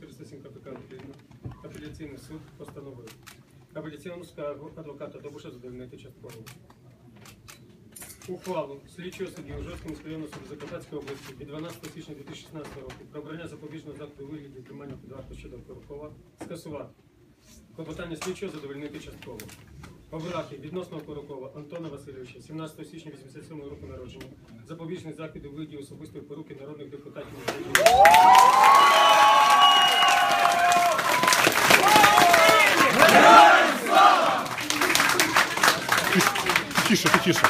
407 КПК апеляційний суд постановив апеляційну скаргу адвоката Добуша задовольнити частково. Ухвалу слідчого судді Ужгородського міськрайонного суду Закарпатської області від 12 січня 2016 року про обрання запобіжного заходу вигляді тримання під вартою щодо Корокова скасувати. Клопотання слідчого задовольнити частково. Обрати відносно Корокова Антона Васильовича 17 січня 87 року народження запобіжний захід у вигляді особистої поруки народних депутатів України. Тихіше, тихіше.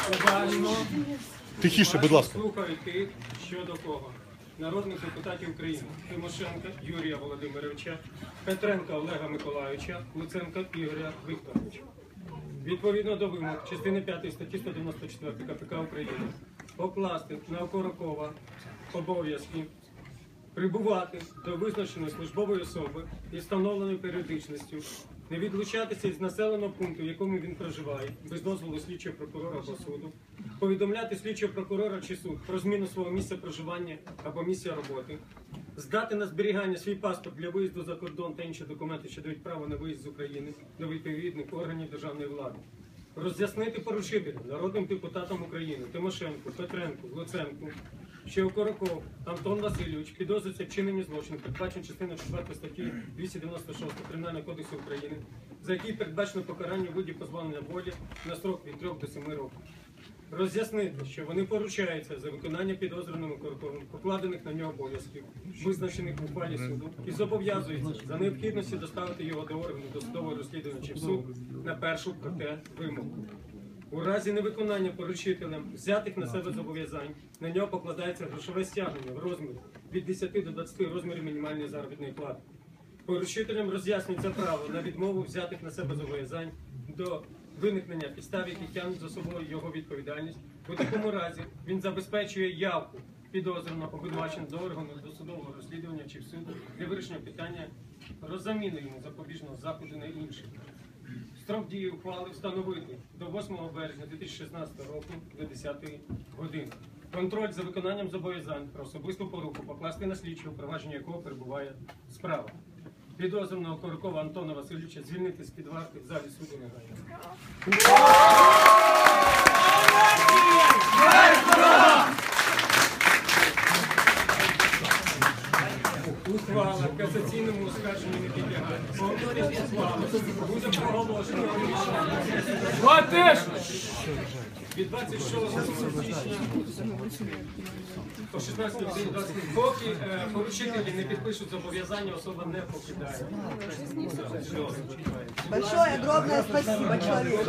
Тихіше, будь ласка. Слухаю тих, щодо кого. Народних депутатів України Тимошенка Юрія Володимировича, Петренка Олега Миколайовича, Луценка Ігоря Вікторовича. Відповідно до вимог частини 5 статті 194 КПК України покласти на Окорокова обов'язки прибувати до визначеної службової особи і встановленою періодичністю, не відлучатися із населеного пункту, в якому він проживає, без дозволу слідчого прокурора або суду, повідомляти слідчого прокурора чи суд про зміну свого місця проживання або місця роботи, здати на зберігання свій паспорт для виїзду за кордон та інші документи, що дають право на виїзд з України до відповідних органів державної влади. Роз'яснити порушителям, народним депутатам України Тимошенку, Петренку, Луценку, що Короков Антон Васильович підозрюється вчиненні злочину, передбачено частиною 4 статті 296 Кримінального кодексу України, за який передбачено покарання у виді позбавлення волі на строк від 3 до 7 років. Роз'яснити, що вони поручаються за виконання підозрюваними Короковим покладених на нього обов'язків, визначених в ухвалі суду, і зобов'язуються за необхідності доставити його до органу досудового розслідування чи в суд на першу проте вимогу. У разі невиконання поручителем взятих на себе зобов'язань на нього покладається грошове стягнення в розмірі від 10 до 20 розмірів мінімальної заробітної плати. Поручителям роз'яснюється право на відмову взятих на себе зобов'язань до виникнення підстав, які тягнуть за собою його відповідальність. У такому разі він забезпечує явку підозрюваного обвинуваченого до органу досудового розслідування чи в суд для вирішення питання про йому запобіжного заходу на інший. Строк дії ухвали встановити до 8 березня 2016 року до 10 години. Контроль за виконанням зобов'язань про особисту поруку покласти на слідчого, провадження якого перебуває справа. Підозрюваного Коркова Антона Васильовича звільнити з під варти в залі суду негайно. Ухвала касаційному оскарженню не підлягає. Повторюсь, ухвала буде проголошена рішення від 26 січня по 16 годині 20 Поки е, поручителі не підпишуть зобов'язання, особа не покидає. Большое огромное спасибо, человек.